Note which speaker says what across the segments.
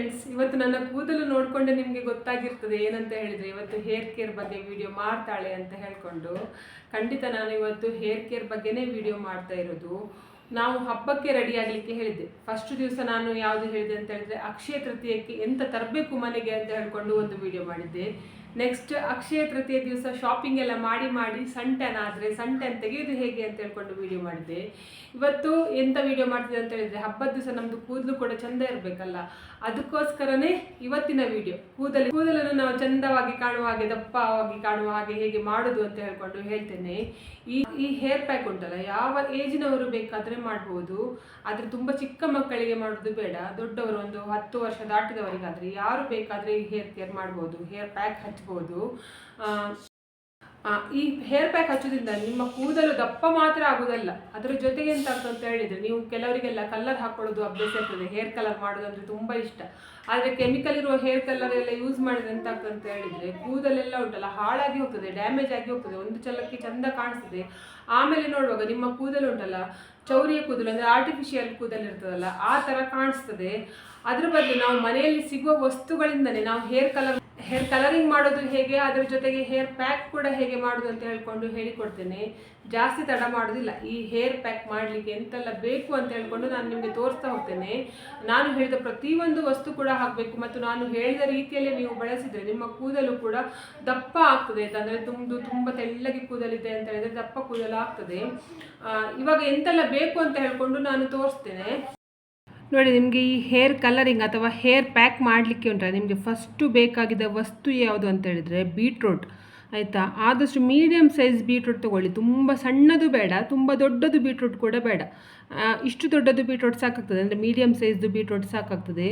Speaker 1: Friends ಇವತ್ತು ನನ್ನ ಕೂದಲು ನೋಡಿಕೊಂಡು ನಿಮಗೆ ಗೊತ್ತಾಗಿರ್ತದೆ ಏನಂತ ಹೇಳಿದರೆ ಇವತ್ತು ಹೇರ್ ಕೇರ್ ಬಗ್ಗೆ ವಿಡಿಯೋ ಮಾಡ್ತಾಳೆ ಅಂತ ಹೇಳ್ಕೊಂಡು ಖಂಡಿತ ನಾನು ಇವತ್ತು ಹೇರ್ ಕೇರ್ ಬಗ್ಗೆನೇ ವಿಡಿಯೋ ಮಾಡ್ತಾ ಇರೋದು. ನಾವು ಹಬ್ಬಕ್ಕೆ ರೆಡಿ ಆಗಲಿಕ್ಕೆ ಹೇಳಿದ್ದೆ. ಫಸ್ಟ್ ದಿವಸ ನಾನು ಯಾವುದು ಹೇಳಿದೆ ಅಂತ ಹೇಳಿದ್ರೆ ಅಕ್ಷಯ ತೃತೀಯಕ್ಕೆ ಎಂತ ತರಬೇಕು ಮನೆಗೆ ಅಂತ ಹೇಳ್ಕೊಂಡು ಒಂದು ವಿಡಿಯೋ ಮಾಡಿದ್ದೆ. ನೆಕ್ಸ್ಟ್ ಅಕ್ಷಯ ತೃತೀಯ ದಿವಸ ಶಾಪಿಂಗ್ ಎಲ್ಲ ಮಾಡಿ ಮಾಡಿ ಸಂಟೆನಾದರೆ ಸಂಟೆನ್ ತೆಗೆಯೋದು ಹೇಗೆ ಅಂತ ಹೇಳ್ಕೊಂಡು ವಿಡಿಯೋ ಮಾಡಿದೆ. ಇವತ್ತು ಎಂಥ ವಿಡಿಯೋ ಮಾಡ್ತಿದ್ದೆ ಅಂತ ಹೇಳಿದರೆ ಹಬ್ಬದ ದಿವಸ ನಮ್ಮದು ಕೂದಲು ಕೂಡ ಚಂದ ಇರಬೇಕಲ್ಲ, ಅದಕ್ಕೋಸ್ಕರನೇ ಇವತ್ತಿನ ವಿಡಿಯೋ ಕೂದಲು, ಕೂದಲನ್ನು ನಾವು ಚಂದವಾಗಿ ಕಾಣುವ ಹಾಗೆ, ದಪ್ಪವಾಗಿ ಕಾಣುವ ಹಾಗೆ ಹೇಗೆ ಮಾಡೋದು ಅಂತ ಹೇಳ್ಕೊಂಡು ಹೇಳ್ತೇನೆ. ಈ ಈ ಹೇರ್ ಪ್ಯಾಕ್ ಉಂಟಲ್ಲ, ಯಾವ ಏಜಿನವರು ಬೇಕಾದರೆ ಮಾಡ್ಬೋದು. ಆದರೆ ತುಂಬ ಚಿಕ್ಕ ಮಕ್ಕಳಿಗೆ ಮಾಡೋದು ಬೇಡ, ದೊಡ್ಡವರು ಒಂದು ಹತ್ತು ವರ್ಷ ದಾಟಿದವರಿಗಾದರೆ ಯಾರು ಬೇಕಾದರೆ ಈ ಹೇರ್ ಕೇರ್ ಮಾಡ್ಬೋದು. ಹೇರ್ ಪ್ಯಾಕ್ ಹಚ್ಬೋದು. ಈ ಹೇರ್ ಪ್ಯಾಕ್ ಹಚ್ಚೋದ್ರಿಂದ ನಿಮ್ಮ ಕೂದಲು ದಪ್ಪ ಮಾತ್ರ ಆಗುದಲ್ಲ. ಅದರ ಜೊತೆಗೆ ಎಂತ ಅಂತ ಹೇಳಿದ್ರೆ ನೀವು ಕೆಲವರಿಗೆಲ್ಲ ಕಲರ್ ಹಾಕೊಳ್ಳೋದು ಅಭ್ಯಾಸ ಇರ್ತದೆ. ಹೇರ್ ಕಲರ್ ಮಾಡೋದಂದ್ರೆ ತುಂಬಾ ಇಷ್ಟ. ಆದರೆ ಕೆಮಿಕಲ್ ಇರುವ ಹೇರ್ ಕಲರ್ ಎಲ್ಲ ಯೂಸ್ ಮಾಡಿದ್ರೆ ಎಂತ ಆಗ್ತದೆ ಅಂತ ಹೇಳಿದ್ರೆ ಕೂದಲೆಲ್ಲ ಉಂಟಲ್ಲ, ಹಾಳಾಗಿ ಹೋಗ್ತದೆ ಡ್ಯಾಮೇಜ್ ಆಗಿ ಹೋಗ್ತದೆ, ಒಂದು ಚಲಕ್ಕೆ ಚಂದ ಕಾಣಿಸ್ತದೆ. ಆಮೇಲೆ ನೋಡುವಾಗ ನಿಮ್ಮ ಕೂದಲು ಉಂಟಲ್ಲ, ಚೌರಿಯ ಕೂದಲು ಅಂದ್ರೆ ಆರ್ಟಿಫಿಷಿಯಲ್ ಕೂದಲು ಇರ್ತದಲ್ಲ, ಆ ತರ ಕಾಣಿಸ್ತದೆ. ಅದ್ರ ಬದಲು ನಾವು ಮನೆಯಲ್ಲಿ ಸಿಗುವ ವಸ್ತುಗಳಿಂದನೇ ನಾವು ಹೇರ್ ಕಲರ್ ಹೇರ್ ಕಲರಿಂಗ್ ಮಾಡೋದು ಹೇಗೆ, ಅದರ ಜೊತೆಗೆ ಹೇರ್ ಪ್ಯಾಕ್ ಕೂಡ ಹೇಗೆ ಮಾಡೋದು ಅಂತ ಹೇಳ್ಕೊಂಡು ಹೇಳಿಕೊಡ್ತೇನೆ. ಜಾಸ್ತಿ ತಡ ಮಾಡೋದಿಲ್ಲ. ಈ ಹೇರ್ ಪ್ಯಾಕ್ ಮಾಡಲಿಕ್ಕೆ ಎಂತೆಲ್ಲ ಬೇಕು ಅಂತ ಹೇಳ್ಕೊಂಡು ನಾನು ನಿಮಗೆ ತೋರಿಸ್ತಾ ಹೋಗ್ತೇನೆ. ನಾನು ಹೇಳಿದ ಪ್ರತಿಯೊಂದು ವಸ್ತು ಕೂಡ ಹಾಕಬೇಕು ಮತ್ತು ನಾನು ಹೇಳಿದ ರೀತಿಯಲ್ಲೇ ನೀವು ಬಳಸಿದರೆ ನಿಮ್ಮ ಕೂದಲು ಕೂಡ ದಪ್ಪ ಆಗ್ತದೆ ಅಂದರೆ ತುಂಬು ತುಂಬ ತೆಳ್ಳಗೆ ಕೂದಲಿದೆ ಅಂತ ಹೇಳಿದರೆ ದಪ್ಪ ಕೂದಲು ಆಗ್ತದೆ. ಇವಾಗ ಎಂತೆಲ್ಲ ಬೇಕು ಅಂತ ಹೇಳ್ಕೊಂಡು ನಾನು ತೋರಿಸ್ತೇನೆ. ನೋಡಿ, ನಿಮಗೆ ಈ ಹೇರ್ ಕಲರಿಂಗ್ ಅಥವಾ ಹೇರ್ ಪ್ಯಾಕ್ ಮಾಡಲಿಕ್ಕೆ ಉಂಟಲ್ಲ, ನಿಮಗೆ ಫಸ್ಟು ಬೇಕಾಗಿದ್ದ ವಸ್ತು ಯಾವುದು ಅಂತ ಹೇಳಿದರೆ ಬೀಟ್ರೂಟ್ ಆಯಿತಾ? ಆದಷ್ಟು ಮೀಡಿಯಮ್ ಸೈಜ್ ಬೀಟ್ರೂಟ್ ತೊಗೊಳ್ಳಿ. ತುಂಬ ಸಣ್ಣದು ಬೇಡ, ತುಂಬ ದೊಡ್ಡದು ಬೀಟ್ರೂಟ್ ಕೂಡ ಬೇಡ. ಇಷ್ಟು ದೊಡ್ಡದು ಬೀಟ್ರೂಟ್ ಸಾಕಾಗ್ತದೆ, ಅಂದರೆ ಮೀಡಿಯಮ್ ಸೈಜ್ದು ಬೀಟ್ರೂಟ್ ಸಾಕಾಗ್ತದೆ.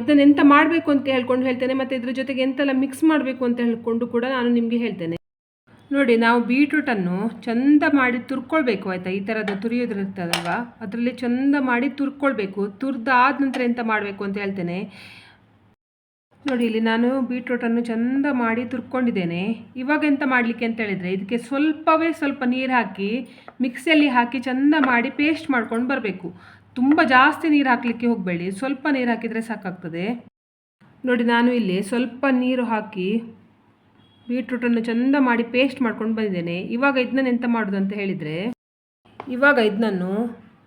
Speaker 1: ಇದನ್ನು ಎಂತ ಮಾಡಬೇಕು ಅಂತ ಹೇಳ್ಕೊಂಡು ಹೇಳ್ತೇನೆ, ಮತ್ತು ಇದ್ರ ಜೊತೆಗೆ ಎಂತೆಲ್ಲ ಮಿಕ್ಸ್ ಮಾಡಬೇಕು ಅಂತ ಹೇಳ್ಕೊಂಡು ಕೂಡ ನಾನು ನಿಮಗೆ ಹೇಳ್ತೇನೆ. ನೋಡಿ, ನಾವು ಬೀಟ್ರೂಟನ್ನು ಚಂದ ಮಾಡಿ ತುರ್ಕೊಳ್ಬೇಕು ಆಯಿತಾ? ಈ ಥರದ್ದು ತುರಿಯೋದಿರ್ತದಲ್ವಾ ಅದರಲ್ಲಿ ಚಂದ ಮಾಡಿ ತುರ್ಕೊಳ್ಬೇಕು. ತುರ್ದಾದ ನಂತರ ಎಂತ ಮಾಡಬೇಕು ಅಂತ ಹೇಳ್ತೇನೆ. ನೋಡಿ, ಇಲ್ಲಿ ನಾನು ಬೀಟ್ರೂಟನ್ನು ಚಂದ ಮಾಡಿ ತುರ್ಕೊಂಡಿದ್ದೇನೆ. ಇವಾಗ ಎಂತ ಮಾಡಲಿಕ್ಕೆ ಅಂತ ಹೇಳಿದರೆ, ಇದಕ್ಕೆ ಸ್ವಲ್ಪವೇ ಸ್ವಲ್ಪ ನೀರು ಹಾಕಿ, ಮಿಕ್ಸಿಯಲ್ಲಿ ಹಾಕಿ ಚಂದ ಮಾಡಿ ಪೇಸ್ಟ್ ಮಾಡ್ಕೊಂಡು ಬರಬೇಕು. ತುಂಬ ಜಾಸ್ತಿ ನೀರು ಹಾಕಲಿಕ್ಕೆ ಹೋಗಬೇಡಿ. ಸ್ವಲ್ಪ ನೀರು ಹಾಕಿದರೆ ಸಾಕಾಗ್ತದೆ. ನೋಡಿ, ನಾನು ಇಲ್ಲಿ ಸ್ವಲ್ಪ ನೀರು ಹಾಕಿ ಬೀಟ್ರೂಟನ್ನು ಚೆಂದ ಮಾಡಿ ಪೇಸ್ಟ್ ಮಾಡ್ಕೊಂಡು ಬಂದಿದ್ದೇನೆ. ಇವಾಗ ಇದನ್ನ ಎಂತ ಮಾಡೋದು ಅಂತ ಹೇಳಿದರೆ, ಇವಾಗ ಇದನ್ನು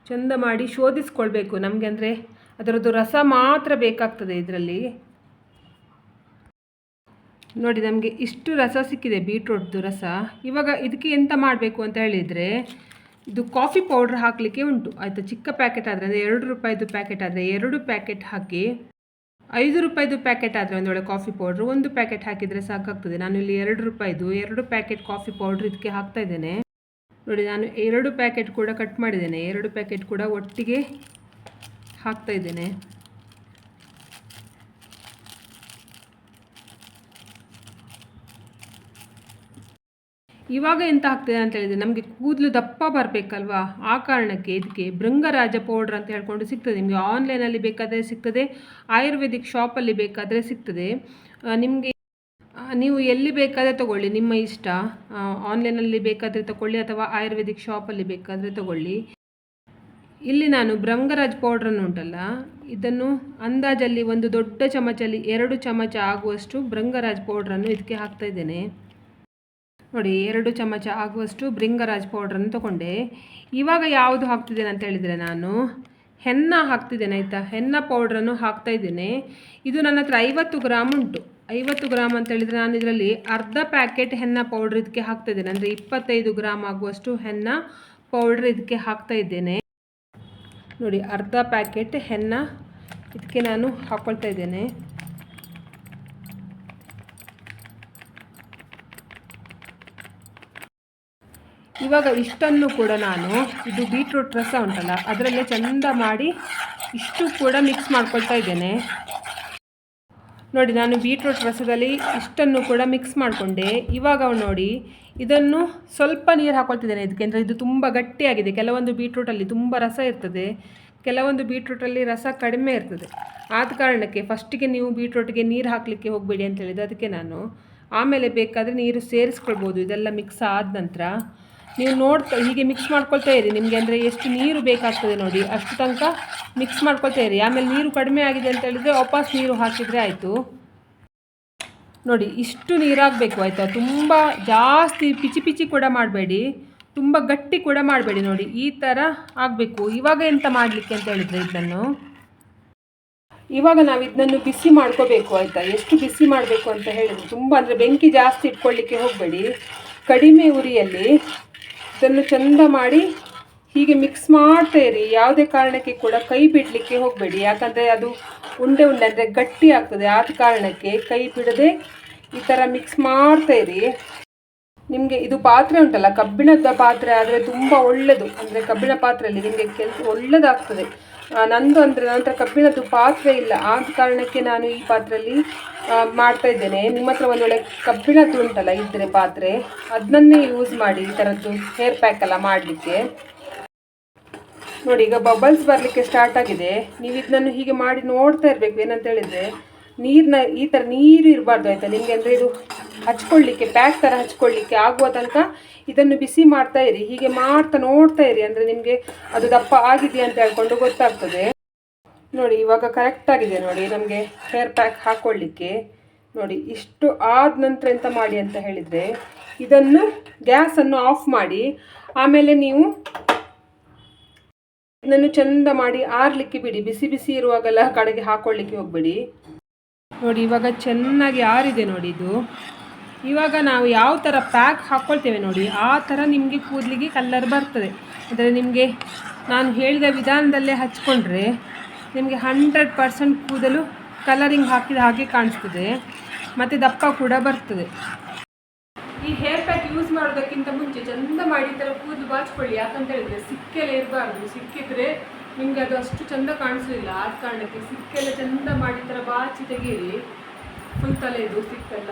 Speaker 1: ಚೆಂದ ಮಾಡಿ ಶೋಧಿಸ್ಕೊಳ್ಬೇಕು. ನಮಗೆ ಅಂದರೆ ಅದರದ್ದು ರಸ ಮಾತ್ರ ಬೇಕಾಗ್ತದೆ ಇದರಲ್ಲಿ. ನೋಡಿ, ನಮಗೆ ಇಷ್ಟು ರಸ ಸಿಕ್ಕಿದೆ ಬೀಟ್ರೂಟ್ದು ರಸ. ಇವಾಗ ಇದಕ್ಕೆ ಎಂತ ಮಾಡಬೇಕು ಅಂತ ಹೇಳಿದರೆ, ಇದು ಕಾಫಿ ಪೌಡ್ರ್ ಹಾಕಲಿಕ್ಕೆ ಉಂಟು. ಆಯಿತಾ, ಚಿಕ್ಕ ಪ್ಯಾಕೆಟ್ ಆದರೆ, ಅಂದರೆ ಎರಡು ರೂಪಾಯಿದು ಪ್ಯಾಕೆಟ್ ಆದರೆ ಎರಡು ಪ್ಯಾಕೆಟ್ ಹಾಕಿ ಐದು ರೂಪಾಯಿದು ಪ್ಯಾಕೆಟ್ ಆದರೆ ಒಂದು ಒಳ್ಳೆ ಕಾಫಿ ಪೌಡ್ರ್, ಒಂದು ಪ್ಯಾಕೆಟ್ ಹಾಕಿದರೆ ಸಾಕಾಗ್ತದೆ. ನಾನು ಇಲ್ಲಿ ಎರಡು ರೂಪಾಯಿದು ಎರಡು ಪ್ಯಾಕೆಟ್ ಕಾಫಿ ಪೌಡ್ರ್ ಇದಕ್ಕೆ ಹಾಕ್ತಾ ಇದ್ದೇನೆ. ನೋಡಿ, ನಾನು ಎರಡು ಪ್ಯಾಕೆಟ್ ಕೂಡ ಕಟ್ ಮಾಡಿದ್ದೇನೆ. ಎರಡು ಪ್ಯಾಕೆಟ್ ಕೂಡ ಒಟ್ಟಿಗೆ ಹಾಕ್ತಾ ಇದ್ದೇನೆ. ಇವಾಗ ಎಂತ ಆಗ್ತದೆ ಅಂತ ಹೇಳಿದ್ರೆ ನಮಗೆ ಕೂದಲು ದಪ್ಪ ಬರಬೇಕಲ್ವಾ? ಆ ಕಾರಣಕ್ಕೆ ಇದಕ್ಕೆ ಭೃಂಗರಾಜ ಪೌಡ್ರ್ ಅಂತ ಹೇಳ್ಕೊಂಡು ಸಿಗ್ತದೆ. ನಿಮಗೆ ಆನ್ಲೈನಲ್ಲಿ ಬೇಕಾದರೆ ಸಿಗ್ತದೆ, ಆಯುರ್ವೇದಿಕ್ ಶಾಪಲ್ಲಿ ಬೇಕಾದರೆ ಸಿಗ್ತದೆ. ನಿಮಗೆ ನೀವು ಎಲ್ಲಿ ಬೇಕಾದರೆ ತಗೊಳ್ಳಿ. ನಿಮ್ಮ ಇಷ್ಟ. ಆನ್ಲೈನಲ್ಲಿ ಬೇಕಾದರೆ ತಗೊಳ್ಳಿ ಅಥವಾ ಆಯುರ್ವೇದಿಕ್ ಶಾಪಲ್ಲಿ ಬೇಕಾದರೆ ತಗೊಳ್ಳಿ. ಇಲ್ಲಿ ನಾನು ಭೃಂಗರಾಜ್ ಪೌಡ್ರನ್ನು ಉಂಟಲ್ಲ, ಇದನ್ನು ಅಂದಾಜಲ್ಲಿ ಒಂದು ದೊಡ್ಡ ಚಮಚಲ್ಲಿ ಎರಡು ಚಮಚ ಆಗುವಷ್ಟು ಭೃಂಗರಾಜ್ ಪೌಡ್ರನ್ನು ಇದಕ್ಕೆ ಹಾಕ್ತಾ ಇದ್ದೇನೆ. ನೋಡಿ, ಎರಡು ಚಮಚ ಆಗುವಷ್ಟು ಭೃಂಗರಾಜ್ ಪೌಡ್ರನ್ನು ತಗೊಂಡೆ. ಇವಾಗ ಯಾವುದು ಹಾಕ್ತಿದ್ದೇನೆ ಅಂತ ಹೇಳಿದರೆ ನಾನು ಹೆನ್ನ ಹಾಕ್ತಿದ್ದೇನೆ, ಆಯಿತಾ? ಹೆನ್ನ ಪೌಡ್ರನ್ನು ಹಾಕ್ತಾ ಇದ್ದೇನೆ. ಇದು ನನ್ನ ಹತ್ರ ಐವತ್ತು ಗ್ರಾಮ್ ಉಂಟು. ಐವತ್ತು ಗ್ರಾಮ್ ಅಂತ ಹೇಳಿದರೆ ನಾನು ಇದರಲ್ಲಿ ಅರ್ಧ ಪ್ಯಾಕೆಟ್ ಹೆನ್ನ ಪೌಡ್ರ್ ಇದಕ್ಕೆ ಹಾಕ್ತಾ ಇದ್ದೇನೆ. ಅಂದರೆ ಇಪ್ಪತ್ತೈದು ಗ್ರಾಮ್ ಆಗುವಷ್ಟು ಹೆನ್ನ ಪೌಡ್ರ್ ಇದಕ್ಕೆ ಹಾಕ್ತಾ ಇದ್ದೇನೆ. ನೋಡಿ, ಅರ್ಧ ಪ್ಯಾಕೆಟ್ ಹೆನ್ನ ಇದಕ್ಕೆ ನಾನು ಹಾಕ್ಕೊಳ್ತಾ ಇದ್ದೇನೆ. ಇವಾಗ ಇಷ್ಟನ್ನು ಕೂಡ ನಾನು, ಇದು ಬೀಟ್ರೂಟ್ ರಸ ಉಂಟಲ್ಲ, ಅದರಲ್ಲೇ ಚಂದ ಮಾಡಿ ಇಷ್ಟು ಕೂಡ ಮಿಕ್ಸ್ ಮಾಡ್ಕೊಳ್ತಾ ಇದ್ದೇನೆ. ನೋಡಿ, ನಾನು ಬೀಟ್ರೂಟ್ ರಸದಲ್ಲಿ ಇಷ್ಟನ್ನು ಕೂಡ ಮಿಕ್ಸ್ ಮಾಡಿಕೊಂಡೆ. ಇವಾಗ ನೋಡಿ, ಇದನ್ನು ಸ್ವಲ್ಪ ನೀರು ಹಾಕೊಳ್ತಿದ್ದೇನೆ ಇದಕ್ಕೆ. ಅಂದರೆ ಇದು ತುಂಬ ಗಟ್ಟಿಯಾಗಿದೆ. ಕೆಲವೊಂದು ಬೀಟ್ರೂಟಲ್ಲಿ ತುಂಬ ರಸ ಇರ್ತದೆ, ಕೆಲವೊಂದು ಬೀಟ್ರೂಟಲ್ಲಿ ರಸ ಕಡಿಮೆ ಇರ್ತದೆ. ಆದ ಕಾರಣಕ್ಕೆ ಫಸ್ಟಿಗೆ ನೀವು ಬೀಟ್ರೂಟ್ಗೆ ನೀರು ಹಾಕಲಿಕ್ಕೆ ಹೋಗಬೇಡಿ ಅಂತ ಹೇಳಿದ್ದು, ಅದಕ್ಕೆ ನಾನು ಆಮೇಲೆ ಬೇಕಾದರೆ ನೀರು ಸೇರಿಸ್ಕೊಳ್ಬೋದು. ಇದೆಲ್ಲ ಮಿಕ್ಸ್ ಆದ ನಂತರ ನೀವು ನೋಡ್ತಾ ಹೀಗೆ ಮಿಕ್ಸ್ ಮಾಡ್ಕೊಳ್ತಾ ಇರಿ. ನಿಮಗೆ ಅಂದರೆ ಎಷ್ಟು ನೀರು ಬೇಕಾಗ್ತದೆ ನೋಡಿ. ಅಷ್ಟು ತನಕ ಮಿಕ್ಸ್ ಮಾಡ್ಕೊಳ್ತಾ ಇರಿ. ಆಮೇಲೆ ನೀರು ಕಡಿಮೆ ಆಗಿದೆ ಅಂತ ಹೇಳಿದರೆ ವಾಪಸ್ ನೀರು ಹಾಕಿದರೆ ಆಯಿತು. ನೋಡಿ, ಇಷ್ಟು ನೀರಾಗಬೇಕು ಆಯಿತಾ? ತುಂಬ ಜಾಸ್ತಿ ಪಿಚಿ ಪಿಚಿ ಕೂಡ ಮಾಡಬೇಡಿ. ತುಂಬ ಗಟ್ಟಿ ಕೂಡ ಮಾಡಬೇಡಿ ನೋಡಿ. ಈ ಥರ ಆಗಬೇಕು. ಇವಾಗ ಎಂತ ಮಾಡಲಿಕ್ಕೆ ಅಂತ ಹೇಳಿದರೆ ಇದನ್ನು ಇವಾಗ ನಾವು ಇದನ್ನು ಬಿಸಿ ಮಾಡ್ಕೋಬೇಕು ಆಯಿತಾ? ಎಷ್ಟು ಬಿಸಿ ಮಾಡಬೇಕು ಅಂತ ಹೇಳಿದ್ರೆ ತುಂಬ ಅಂದರೆ ಬೆಂಕಿ ಜಾಸ್ತಿ ಇಟ್ಕೊಳ್ಳಿಕ್ಕೆ ಹೋಗಬೇಡಿ. ಕಡಿಮೆ ಉರಿಯಲ್ಲಿ ಇದನ್ನು ಚಂದ ಮಾಡಿ ಹೀಗೆ ಮಿಕ್ಸ್ ಮಾಡ್ತಾ ಇರಿ ಯಾವುದೇ ಕಾರಣಕ್ಕೆ ಕೂಡ ಕೈ ಬಿಡಲಿಕ್ಕೆ ಹೋಗಬೇಡಿ. ಯಾಕಂದರೆ ಅದು ಉಂಡೆ ಉಂಡೆ ಅಂದರೆ ಗಟ್ಟಿ ಆಗ್ತದೆ. ಆದ ಕಾರಣಕ್ಕೆ ಕೈ ಬಿಡದೆ ಈ ಥರ ಮಿಕ್ಸ್ ಮಾಡ್ತಾ ಇರಿ ನಿಮಗೆ ಇದು ಪಾತ್ರೆ ಉಂಟಲ್ಲ, ಕಬ್ಬಿಣದ ಪಾತ್ರೆ ಆದರೆ ತುಂಬ ಒಳ್ಳೆಯದು ಅಂದರೆ ಕಬ್ಬಿಣ ಪಾತ್ರೆಯಲ್ಲಿ ನಿಮಗೆ ಕೆಲಸ ಒಳ್ಳೆಯದಾಗ್ತದೆ ನಂದು ಅಂದರೆ ನಂತರ ಕಬ್ಬಿಣದ್ದು ಪಾತ್ರೆ ಇಲ್ಲ. ಆದ ಕಾರಣಕ್ಕೆ ನಾನು ಈ ಪಾತ್ರೆಯಲ್ಲಿ ಮಾಡ್ತಾ ಇದ್ದೇನೆ. ನಿಮ್ಮ ಹತ್ರ ಒಂದು ಕಬ್ಬಿಣದ್ದು ಉಂಟಲ್ಲ ಇದ್ದರೆ ಪಾತ್ರೆ? ಅದನ್ನೇ ಯೂಸ್ ಮಾಡಿ ಈ ಥರದ್ದು ಹೇರ್ ಪ್ಯಾಕ್ ಎಲ್ಲ ಮಾಡಲಿಕ್ಕೆ. ನೋಡಿ, ಈಗ ಬಬಲ್ಸ್ ಬರಲಿಕ್ಕೆ ಸ್ಟಾರ್ಟ್ ಆಗಿದೆ. ನೀವು ಇದನ್ನು ಹೀಗೆ ಮಾಡಿ ನೋಡ್ತಾ ಇರಬೇಕು. ಏನಂತ ಹೇಳಿದರೆ, ನೀರಿನ ಈ ಥರ ನೀರು ಇರಬಾರ್ದು ಆಯಿತಾ? ನಿಮಗೆ ಅಂದರೆ ಇದು ಹಚ್ಕೊಳ್ಳಿಕ್ಕೆ ಪ್ಯಾಕ್ ಥರ ಹಚ್ಕೊಳ್ಳಿಕ್ಕೆ ಆಗುವ ತನಕ ಇದನ್ನು ಬಿಸಿ ಮಾಡ್ತಾ ಇರಿ. ಹೀಗೆ ಮಾಡ್ತಾ ನೋಡ್ತಾ ಇರಿ ಅಂದರೆ ನಿಮಗೆ ಅದು ದಪ್ಪ ಆಗಿದೆಯಾ ಅಂತ ಹೇಳ್ಕೊಂಡು ಗೊತ್ತಾಗ್ತದೆ. ನೋಡಿ, ಇವಾಗ ಕರೆಕ್ಟಾಗಿದೆ ನೋಡಿ, ನಮಗೆ ಹೇರ್ ಪ್ಯಾಕ್ ಹಾಕ್ಕೊಳ್ಳಿಕ್ಕೆ ನೋಡಿ, ಇಷ್ಟು ಆದ ನಂತರ ಎಂತ ಮಾಡಿ ಅಂತ ಹೇಳಿದರೆ, ಇದನ್ನು ಗ್ಯಾಸನ್ನು ಆಫ್ ಮಾಡಿ, ಆಮೇಲೆ ನೀವು ಇದನ್ನು ಚೆಂದ ಮಾಡಿ ಆರ್ಲಿಕ್ಕೆ ಬಿಡಿ. ಬಿಸಿ ಬಿಸಿ ಇರುವಾಗೆಲ್ಲ ಕಡೆಗೆ ಹಾಕೊಳ್ಳಿಕ್ಕೆ ಹೋಗಬೇಡಿ. ನೋಡಿ, ಇವಾಗ ಚೆನ್ನಾಗಿ ಆರಿದೆ ನೋಡಿ ಇದು. ಇವಾಗ ನಾವು ಯಾವ ಥರ ಪ್ಯಾಕ್ ಹಾಕ್ಕೊಳ್ತೇವೆ ನೋಡಿ, ಆ ಥರ ನಿಮಗೆ ಕೂದಲಿಗೆ ಕಲ್ಲರ್ ಬರ್ತದೆ. ಅಂದರೆ ನಿಮಗೆ ನಾನು ಹೇಳಿದ ವಿಧಾನದಲ್ಲೇ ಹಚ್ಕೊಂಡ್ರೆ ನಿಮಗೆ ಹಂಡ್ರೆಡ್ ಪರ್ಸೆಂಟ್ ಕೂದಲು ಕಲರಿಂಗ್ ಹಾಕಿದ ಹಾಗೆ ಕಾಣಿಸ್ತದೆ. ಮತ್ತು ದಪ್ಪ ಕೂಡ ಬರ್ತದೆ. ಈ ಹೇರ್ ಪ್ಯಾಕ್ ಯೂಸ್ ಮಾಡೋದಕ್ಕಿಂತ ಮುಂಚೆ ಚಂದ ಮಾಡಿ ಥರ ಕೂದಲು ಬಾಚ್ಕೊಳ್ಳಿ. ಯಾಕಂತ ಹೇಳಿದ್ರೆ ಸಿಕ್ಕೆಲ್ಲ ಇರಬಾರ್ದು. ಸಿಕ್ಕಿದ್ರೆ ನಿಮಗೆ ಅದು ಅಷ್ಟು ಚಂದ ಕಾಣಿಸಲಿಲ್ಲ. ಆದ ಕಾರಣಕ್ಕೆ ಸಿಕ್ಕೆಲ್ಲ ಚಂದ ಮಾಡಿ ಥರ ಬಾಚಿ ತೆಗೀರಿ ಫುಲ್ ತಲೆದು ಸಿಕ್ಕೆಲ್ಲ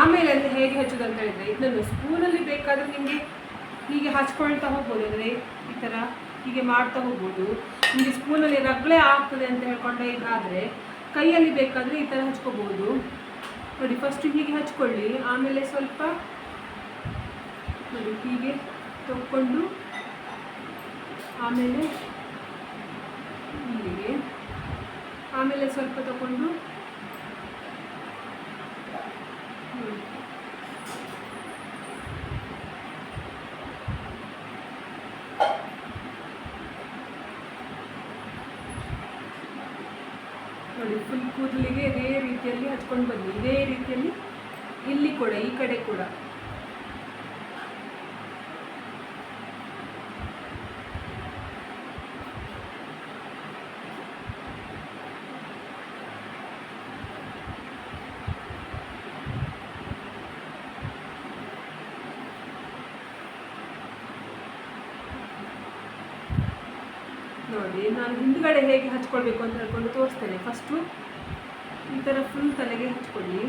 Speaker 1: ಆಮೇಲೆ ಅಂತ ಹೇಗೆ ಹಚ್ಚೋದು ಅಂತ ಹೇಳಿದ್ರೆ, ಇದನ್ನು ಸ್ಪೂನಲ್ಲಿ ಬೇಕಾದ್ರೆ ನಿಮಗೆ ಹೀಗೆ ಹಚ್ಕೊಳ್ತಾ ಹೋಗ್ಬೋದು, ಅಂದರೆ ಈ ಥರ ಹೀಗೆ ಮಾಡ್ತಾ ಹೋಗ್ಬೋದು. ನಿಮಗೆ ಸ್ಪೂನಲ್ಲಿ ರಗಳೆ ಆಗ್ತದೆ ಅಂತ ಹೇಳ್ಕೊಂಡೆ ಇದಾದರೆ ಕೈಯಲ್ಲಿ ಬೇಕಾದರೆ ಈ ಥರ ಹಚ್ಕೋಬೋದು. ನೋಡಿ ಫಸ್ಟ್ ಹೀಗೆ ಹಚ್ಕೊಳ್ಳಿ, ಆಮೇಲೆ ಸ್ವಲ್ಪ ನೋಡಿ, ಹೀಗೆ ತೊಗೊಂಡು ಆಮೇಲೆ ಹೀಗೆ ಆಮೇಲೆ ಸ್ವಲ್ಪ ತಗೊಂಡು ನೋಡಿ ಫುಲ್ ಕೂದಲಿಗೆ ಇದೇ ರೀತಿಯಲ್ಲಿ ಹಚ್ಕೊಂಡು ಬನ್ನಿ. ಇದೇ ರೀತಿಯಲ್ಲಿ ಇಲ್ಲಿ ಕೂಡ ಈ ಕಡೆ ಕೂಡ. ನೋಡಿ, ನಾನು ಹಿಂದುಗಡೆ ಹೇಗೆ ಹಚ್ಕೊಳ್ಬೇಕು ಅಂತ ಹೇಳ್ಕೊಂಡು ತೋರಿಸ್ತೇನೆ. ಫಸ್ಟು ಈ ಥರ ಫುಲ್ ತಲೆಗೆ ಹಚ್ಕೊಳ್ಳಿ.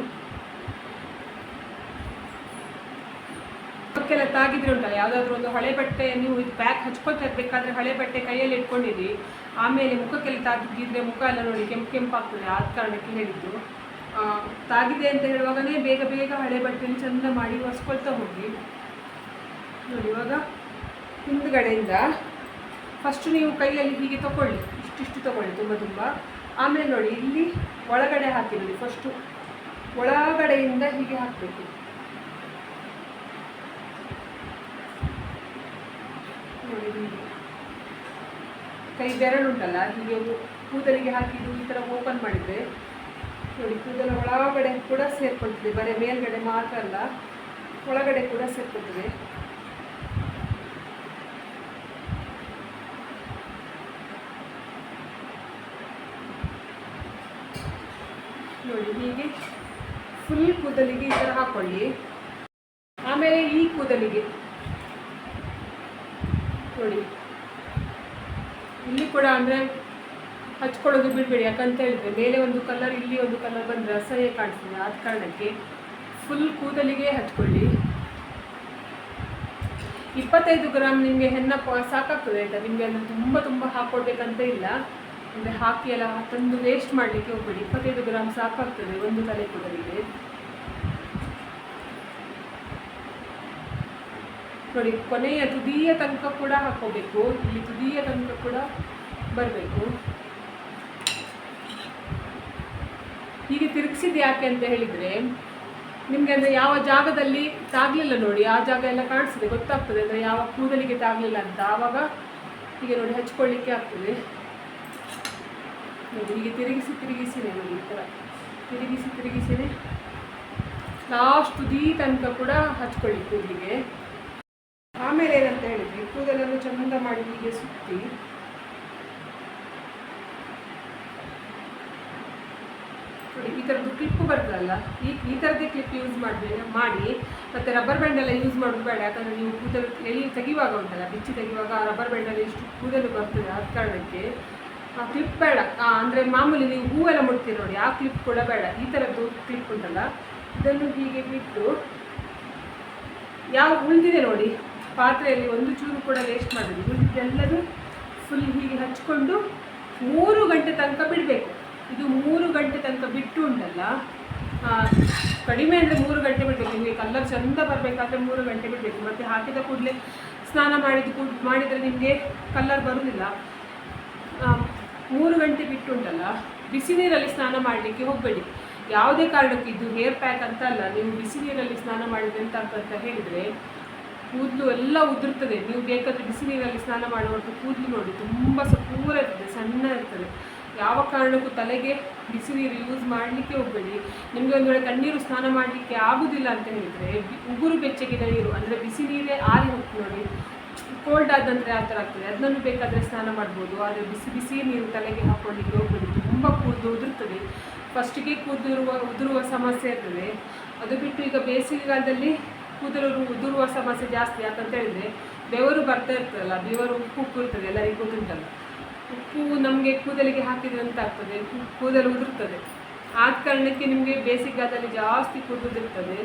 Speaker 1: ಅದಕ್ಕೆಲ್ಲ ತಾಗಿದ್ರೆ ಉಂಟಲ್ಲ, ಯಾವುದಾದ್ರೂ ಒಂದು ಹಳೆ ಬಟ್ಟೆ ನೀವು ಇದು ಪ್ಯಾಕ್ ಹಚ್ಕೊಳ್ತಾ ಇರಬೇಕಾದ್ರೆ ಹಳೆ ಬಟ್ಟೆ ಕೈಯಲ್ಲಿ ಇಟ್ಕೊಂಡಿರಿ. ಆಮೇಲೆ ಮುಖಕ್ಕೆಲ್ಲ ತಾಗಿದ್ರೆ ಮುಖ ಎಲ್ಲ ನೋಡಿ ಕೆಂಪು ಕೆಂಪಾಗ್ತದೆ ಆದ ಕಾರಣಕ್ಕೆ ಹೇಳಿದ್ದು. ತಾಗಿದೆ ಅಂತ ಹೇಳುವಾಗನೇ ಬೇಗ ಬೇಗ ಹಳೆ ಬಟ್ಟೆಯನ್ನು ಚಂದ ಮಾಡಿ ಹೊಸ್ಕೊಳ್ತಾ ಹೋಗಿ. ನೋಡಿ, ಇವಾಗ ಹಿಂದ್ಗಡೆಯಿಂದ ಫಸ್ಟ್ ನೀವು ಕೈಯಲ್ಲಿ ಹೀಗೆ ತಗೊಳ್ಳಿ ಇಷ್ಟಿಷ್ಟು ತಗೊಳ್ಳಿ ತುಂಬ ತುಂಬ. ಆಮೇಲೆ ನೋಡಿ, ಇಲ್ಲಿ ಒಳಗಡೆ ಹಾಕಿ ನೋಡಿ ಫಸ್ಟು ಒಳಗಡೆಯಿಂದ ಹೀಗೆ ಹಾಕಬೇಕು. ನೋಡಿ, ಹೀಗೆ. ಕೈ ಬೆರಳುಂಟಲ್ಲ, ಹೀಗೆ ಕೂದಲಿಗೆ ಹಾಕಿದ್ದು ಈ ಥರ ಓಪನ್ ಮಾಡಿದರೆ, ನೋಡಿ, ಕೂದಲ ಒಳಗಡೆ ಕೂಡ ಸೇರ್ಕೊಳ್ತದೆ. ಬರೀ ಮೇಲ್ಗಡೆ ಮಾತ್ರ ಅಲ್ಲ, ಒಳಗಡೆ ಕೂಡ ಸೇರ್ಕೊಳ್ತದೆ ನೋಡಿ ಹೀಗೆ ಫುಲ್ ಕೂದಲಿಗೆ ಈ ಥರ ಹಾಕ್ಕೊಳ್ಳಿ ಆಮೇಲೆ ಈ ಕೂದಲಿಗೆ ನೋಡಿ. ಇಲ್ಲಿ ಕೂಡ ಅಂದರೆ ಹಚ್ಕೊಳ್ಳೋದು ಬಿಡಬೇಡಿ, ಯಾಕಂತ ಹೇಳಿದ್ರೆ ಮೇಲೆ ಒಂದು ಕಲರ್ ಇಲ್ಲಿ ಒಂದು ಕಲರ್ ಬಂದರೆ ಅಸಹ್ಯ ಕಾಣಿಸ್ತದೆ. ಆದ ಕಾರಣಕ್ಕೆ ಫುಲ್ ಕೂದಲಿಗೆ ಹಚ್ಕೊಳ್ಳಿ. ಇಪ್ಪತ್ತೈದು ಗ್ರಾಮ್ ನಿಮಗೆ ಹೆನ್ನ ಸಾಕಾಗ್ತದೆ ಆಯಿತಾ? ನಿಮಗೆ ಅದನ್ನು ತುಂಬ ತುಂಬ ಹಾಕ್ಕೊಡ್ಬೇಕಂತ ಇಲ್ಲ. ಅಂದರೆ ಹಾಕಿ ಎಲ್ಲ ತಂದು ವೇಸ್ಟ್ ಮಾಡಲಿಕ್ಕೆ ಹೋಗ್ಬೇಡಿ. ಇಪ್ಪತ್ತೈದು ಗ್ರಾಮ್ ಸಾಕಾಗ್ತದೆ ಒಂದು ತಲೆ ಕೂದಲಿಗೆ. ನೋಡಿ, ಕೊನೆಯ ತುದಿಯ ತನಕ ಕೂಡ ಹಾಕೋಬೇಕು ಇಲ್ಲಿ ತುದಿಯ ತನಕ ಕೂಡ ಬರಬೇಕು. ಹೀಗೆ ತಿರುಗಿಸಿದ್ದು ಯಾಕೆ ಅಂತ ಹೇಳಿದರೆ, ನಿಮಗೆ ಅಂದರೆ ಯಾವ ಜಾಗದಲ್ಲಿ ತಾಗಲಿಲ್ಲ ನೋಡಿ, ಆ ಜಾಗ ಎಲ್ಲ ಕಾಣಿಸ್ತದೆ. ಗೊತ್ತಾಗ್ತದೆ ಅಂದರೆ ಯಾವ ಕೂದಲಿಗೆ ತಾಗಲಿಲ್ಲ ಅಂತ. ಆವಾಗ ಹೀಗೆ ನೋಡಿ, ಹಚ್ಕೊಳ್ಳಿಕ್ಕೆ ಆಗ್ತದೆ. ನೋಡಿ, ಹೀಗೆ ತಿರುಗಿಸಿ, ತಿರುಗಿಸಿನೇ ನೋಡಿ, ಈ ಥರ. ತಿರುಗಿಸಿ, ತಿರುಗಿಸಿನೇ. ಲಾಸ್ಟ್ ತುದಿ ತನಕ ಕೂಡ ಹಚ್ಕೊಳ್ಳಿ ಕೂದಲಿಗೆ. ಆಮೇಲೆ ಏನಂತ ಹೇಳಿದ್ವಿ ಕೂದಲನ್ನು ಚಂದ ಮಾಡಿ ಹೀಗೆ ಸುತ್ತಿ, ನೋಡಿ, ಈ ಥರದ್ದು ಕ್ಲಿಪ್ ಬರ್ತದಲ್ಲ, ಈ ಈ ಥರದ್ದೇ ಕ್ಲಿಪ್ ಯೂಸ್ ಮಾಡಬೇಡ ಮಾಡಿ, ಮತ್ತು ರಬ್ಬರ್ ಬ್ಯಾಂಡೆಲ್ಲ ಯೂಸ್ ಮಾಡೋದು ಬೇಡ, ಯಾಕಂದರೆ ನೀವು ಕೂದಲು ಎಲ್ಲಿ ತೆಗಿವಾಗ ಉಂಟಲ್ಲ, ಬಿಚ್ಚಿ ತೆಗಿವಾಗ ಆ ರಬ್ಬರ್ ಬ್ಯಾಂಡಲ್ಲಿ ಇಷ್ಟು ಕೂದಲು ಬರ್ತದೆ ಆದ ಕಾರಣಕ್ಕೆ ಆ ಕ್ಲಿಪ್ ಬೇಡ. ಅಂದರೆ ಮಾಮೂಲಿ ನೀವು ಹೂವೆಲ್ಲ ಮುಡ್ತೀರಿ ನೋಡಿ, ಆ ಕ್ಲಿಪ್ ಕೂಡ ಬೇಡ. ಈ ಥರದ್ದು ಕ್ಲಿಪ್ ಉಂಟಲ್ಲ, ಇದನ್ನು ಹೀಗೆ ಬಿಟ್ಟು, ಯಾವ ಉಳಿದಿದೆ ನೋಡಿ ಪಾತ್ರೆಯಲ್ಲಿ ಒಂದು ಚೂರು ಕೂಡ ವೇಸ್ಟ್ ಮಾಡಬೇಕು ಉಳಿದಿದ್ದೆಲ್ಲರೂ ಫುಲ್ ಹೀಗೆ ಹಚ್ಕೊಂಡು ಮೂರು ಗಂಟೆ ತನಕ ಬಿಡಬೇಕು. ಇದು ಮೂರು ಗಂಟೆ ತನಕ ಬಿಟ್ಟು ಉಂಟಲ್ಲ ಕಡಿಮೆ ಅಂದರೆ ಮೂರು ಗಂಟೆ ಬಿಡಬೇಕು. ನಿಮಗೆ ಕಲ್ಲರ್ ಚೆಂದ ಬರಬೇಕಾದ್ರೆ ಮೂರು ಗಂಟೆ ಬಿಡಬೇಕು. ಮತ್ತು ಹಾಕಿದ ಕೂಡಲೇ ಸ್ನಾನ ಮಾಡಿದ ಕೂಡ, ಮಾಡಿದರೆ ನಿಮಗೆ ಕಲ್ಲರ್ ಬರೋದಿಲ್ಲ. ಮೂರು ಗಂಟೆ ಬಿಟ್ಟು ಉಂಟಲ್ಲ, ಬಿಸಿ ನೀರಲ್ಲಿ ಸ್ನಾನ ಮಾಡಲಿಕ್ಕೆ ಹೋಗಬೇಡಿ. ಯಾವುದೇ ಕಾರಣಕ್ಕೆ ಇದು ಹೇರ್ ಪ್ಯಾಕ್ ಅಂತ ಅಲ್ಲ, ನೀವು ಬಿಸಿ ನೀರಲ್ಲಿ ಸ್ನಾನ ಮಾಡಿದ್ರೆ ಅಂತ ಅಂತ ಹೇಳಿದರೆ ಕೂದಲು ಎಲ್ಲ ಉದುರ್ತದೆ. ನೀವು ಬೇಕಾದರೆ ಬಿಸಿ ನೀರಲ್ಲಿ ಸ್ನಾನ ಮಾಡುವಂಥ ಕೂದಲು ನೋಡಿ. ತುಂಬ ಸಪೂರ ಇರ್ತದೆ, ಸಣ್ಣ ಇರ್ತದೆ. ಯಾವ ಕಾರಣಕ್ಕೂ ತಲೆಗೆ ಬಿಸಿ ನೀರು ಯೂಸ್ ಮಾಡಲಿಕ್ಕೆ ಹೋಗಬೇಡಿ. ನಿಮಗೆ ಒಂದು ವೇಳೆ ತಣ್ಣೀರು ಸ್ನಾನ ಮಾಡಲಿಕ್ಕೆ ಆಗುವುದಿಲ್ಲ ಅಂತ ಹೇಳಿದರೆ ಉಗುರು ಬೆಚ್ಚಗಿನ ನೀರು, ಅಂದರೆ ಬಿಸಿ ನೀರೇ ಆರಿ ಹೋಗ್ತು ನೋಡಿ ಕೋಲ್ಡ್ ಆದಂದರೆ ಆ ಥರ ಆಗ್ತದೆ. ಅದನ್ನು ಬೇಕಾದರೆ ಸ್ನಾನ ಮಾಡ್ಬೋದು. ಆದರೆ ಬಿಸಿ ಬಿಸಿ ನೀರು ತಲೆಗೆ ಹಾಕ್ಕೊಳ್ಳಿಕ್ಕೆ ಹೋಗಬೇಡಿ. ತುಂಬ ಕೂದಲು ಉದುರ್ತದೆ. ಫಸ್ಟಿಗೆ ಕೂದಲು ಉದುರುವ ಸಮಸ್ಯೆ ಇರ್ತದೆ. ಅದು ಬಿಟ್ಟು ಈಗ ಬೇಸಿಗೆಗಾಲದಲ್ಲಿ ಕೂದಲು ಉದುರುವ ಸಮಸ್ಯೆ ಜಾಸ್ತಿ ಯಾಕಂತ ಹೇಳಿದರೆ ಬೆವರು ಬರ್ತಾ ಇರ್ತದಲ್ಲ, ಬೆವರು ಉಪ್ಪು ಉಪ್ಪು ಇರ್ತದೆ, ಎಲ್ಲರಿಗೂ ಗೊತ್ತುಂಟಲ್ಲ. ಉಪ್ಪು ನಮಗೆ ಕೂದಲಿಗೆ ಹಾಕಿದ್ರೆ ಅಂತ ಆಗ್ತದೆ ಕೂದಲು ಉದುರ್ತದೆ. ಆದ ಕಾರಣಕ್ಕೆ ನಿಮಗೆ ಬೇಸಿಗೆಗಾಲದಲ್ಲಿ ಜಾಸ್ತಿ ಕೂದಲಿರ್ತದೆ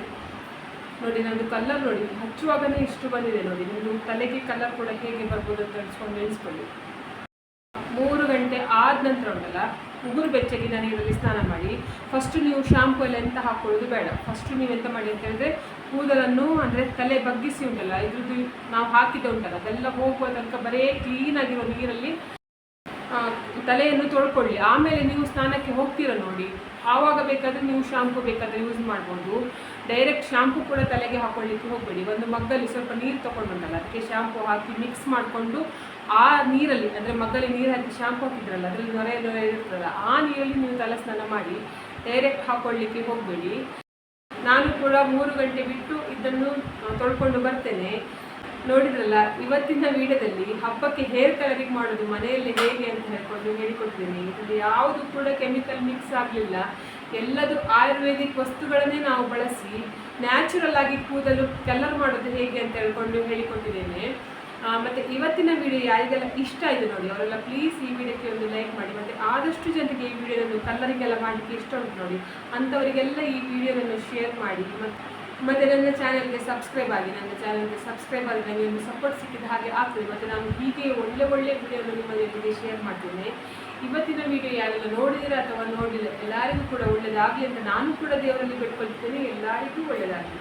Speaker 1: ನೋಡಿ, ನಂದು ಕಲರ್ ನೋಡಿ, ಹಚ್ಚುವಾಗನೇ ಇಷ್ಟು ಬಂದಿದೆ ನೋಡಿ. ನಿಮ್ಮದು ತಲೆಗೆ ಕಲರ್ ಕೂಡ ಹೇಗೆ ಬರ್ಬೋದು ಅಂತ ಅನ್ಸ್ಕೊಂಡು ನೆನೆಸ್ಕೊಳ್ಳಿ ಮೂರು ಗಂಟೆ ಆದ ನಂತರ ಉಂಟಲ್ಲ ಉಗುರು ಬೆಚ್ಚಗಿನ ನೀರಲ್ಲಿ ಸ್ನಾನ ಮಾಡಿ. ಫಸ್ಟ್ ನೀವು ಶಾಂಪು ಎಲ್ಲ ಎಂತ ಹಾಕೊಳ್ಳೋದು ಬೇಡ. ಫಸ್ಟ್ ನೀವು ಎಂತ ಮಾಡಿ ಅಂತ ಹೇಳಿದ್ರೆ, ಕೂದಲನ್ನು ಅಂದರೆ ತಲೆ ಬಗ್ಗಿಸಿ ಉಂಟಲ್ಲ, ಇದ್ರದ್ದು ನಾವು ಹಾಕಿದ ಉಂಟಲ್ಲ, ಅದೆಲ್ಲ ಹೋಗುವ ತನಕ ಬರೇ ಕ್ಲೀನಾಗಿರೋ ನೀರಲ್ಲಿ ತಲೆಯನ್ನು ತೊಳ್ಕೊಳ್ಳಿ. ಆಮೇಲೆ ನೀವು ಸ್ನಾನಕ್ಕೆ ಹೋಗ್ತೀರ ನೋಡಿ. ಆವಾಗ ಬೇಕಾದರೆ ನೀವು ಶಾಂಪು ಬೇಕಾದರೆ ಯೂಸ್ ಮಾಡ್ಬೋದು. ಡೈರೆಕ್ಟ್ ಶಾಂಪು ಕೂಡ ತಲೆಗೆ ಹಾಕೊಳ್ಳಿಕ್ಕೆ ಹೋಗಬೇಡಿ. ಒಂದು ಮಗ್ಗಲ್ಲಿ ಸ್ವಲ್ಪ ನೀರು ತೊಗೊಂಡುಂಟಲ್ಲ ಅದಕ್ಕೆ ಶಾಂಪು ಹಾಕಿ ಮಿಕ್ಸ್ ಮಾಡಿಕೊಂಡು ಆ ನೀರಲ್ಲಿ, ಅಂದರೆ ಮಗ್ಗಲ್ಲಿ ನೀರು ಹಾಕಿ ಶಾಂಪು ಹಾಕಿದ್ರಲ್ಲ, ಅದರಲ್ಲಿ ನೊರೆ ನೊರೆ ಇರ್ತದಲ್ಲ ಆ ನೀರಲ್ಲಿ ನೀವು ತಲೆ ಸ್ನಾನ ಮಾಡಿ ಡೈರೆಕ್ಟ್ ಹಾಕೊಳ್ಳಿಕ್ಕೆ ಹೋಗಬೇಡಿ. ನಾನು ಕೂಡ ಮೂರು ಗಂಟೆ ಬಿಟ್ಟು ಇದನ್ನು ತೊಳ್ಕೊಂಡು ಬರ್ತೇನೆ. ನೋಡಿದ್ರಲ್ಲ, ಇವತ್ತಿನ ವಿಡಿಯೋದಲ್ಲಿ ಹಬ್ಬಕ್ಕೆ ಹೇರ್ ಕಲರಿಂಗ್ ಮಾಡೋದು ಮನೆಯಲ್ಲಿ ಹೇಗೆ ಅಂತ ಹೇಳ್ಕೊಂಡು ಹೇಳಿಕೊಡ್ತೀನಿ ಇದು ಯಾವುದು ಕೂಡ ಕೆಮಿಕಲ್ ಮಿಕ್ಸ್ ಆಗಲಿಲ್ಲ. ಎಲ್ಲದು ಆಯುರ್ವೇದಿಕ್ ವಸ್ತುಗಳನ್ನೇ ನಾವು ಬಳಸಿ ನ್ಯಾಚುರಲ್ ಆಗಿ ಕೂದಲು ಕಲರ್ ಮಾಡೋದು ಹೇಗೆ ಅಂತ ಹೇಳ್ಕೊಂಡು ಹೇಳಿಕೊಟ್ಟಿದ್ದೇನೆ. ಮತ್ತು ಇವತ್ತಿನ ವಿಡಿಯೋ ಯಾರಿಗೆಲ್ಲ ಇಷ್ಟ ಆಯಿತು ನೋಡಿ, ಅವರೆಲ್ಲ ಪ್ಲೀಸ್ ಈ ವಿಡಿಯೋಕ್ಕೆ ಒಂದು ಲೈಕ್ ಮಾಡಿ, ಮತ್ತೆ ಆದಷ್ಟು ಜನರಿಗೆ ಈ ವಿಡಿಯೋವನ್ನು ಕಲರಿಗೆಲ್ಲ ಮಾಡಲಿಕ್ಕೆ ಇಷ್ಟ ಉಂಟು ನೋಡಿ, ಅಂಥವರಿಗೆಲ್ಲ ಈ ವಿಡಿಯೋವನ್ನು ಶೇರ್ ಮಾಡಿ, ಮತ್ತು ಮತ್ತು ನನ್ನ ಚಾನಲ್ಗೆ ಸಬ್ಸ್ಕ್ರೈಬ್ ಆಗಿ, ನನ್ನ ಚಾನಲ್ಗೆ ಸಬ್ಸ್ಕ್ರೈಬ್ ಆಗಿ ನನಗೆ ಒಂದು ಸಪೋರ್ಟ್ ಸಿಕ್ಕಿದ ಹಾಗೆ ಆಗ್ತದೆ. ಮತ್ತು ನಾನು ಹೀಗೆ ಒಳ್ಳೆ ಒಳ್ಳೆ ವಿಡಿಯೋನ ನಿಮ್ಮ ಜೊತೆಗೆ ಶೇರ್ ಮಾಡ್ತೇನೆ. ಇವತ್ತಿನ ವಿಡಿಯೋ ಯಾರೆಲ್ಲ ನೋಡಿದಿರ ಅಥವಾ ನೋಡಿಲ್ಲ, ಎಲ್ಲರಿಗೂ ಕೂಡ ಒಳ್ಳೆಯದಾಗಲಿ ಅಂತ ನಾನು ಕೂಡ ದೇವರಲ್ಲಿ ಬಿಟ್ಕೊಳ್ತೇನೆ ಎಲ್ಲರಿಗೂ ಒಳ್ಳೆಯದಾಗಲಿ